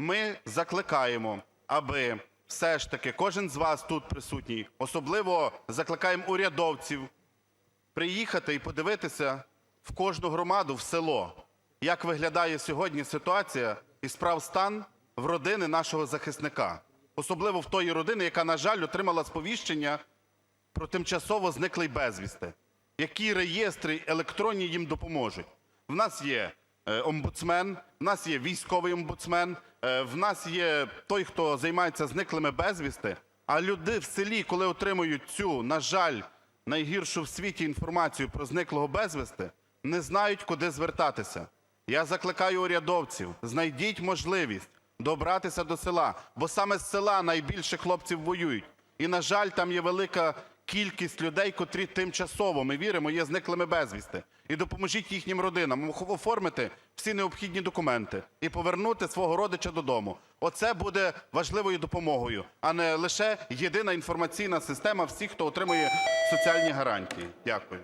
Ми закликаємо, аби все ж таки кожен з вас тут присутній, особливо закликаємо урядовців, приїхати і подивитися в кожну громаду, в село, як виглядає сьогодні ситуація і справ стан в родини нашого захисника. Особливо в тої родини, яка, на жаль, отримала сповіщення про тимчасово зниклий безвісти. Які реєстри електронні їм допоможуть? В нас є омбудсмен, в нас є військовий омбудсмен, е, в нас є той, хто займається зниклими безвісти. А люди в селі, коли отримують цю, на жаль, найгіршу в світі інформацію про зниклого безвісти, не знають, куди звертатися. Я закликаю урядовців, знайдіть можливість добратися до села, бо саме з села найбільше хлопців воюють. І, на жаль, там є велика кількість людей, котрі тимчасово, ми віримо, є зниклими безвісти. І допоможіть їхнім родинам оформити всі необхідні документи і повернути свого родича додому. Оце буде важливою допомогою, а не лише єдина інформаційна система всіх, хто отримує соціальні гарантії. Дякую.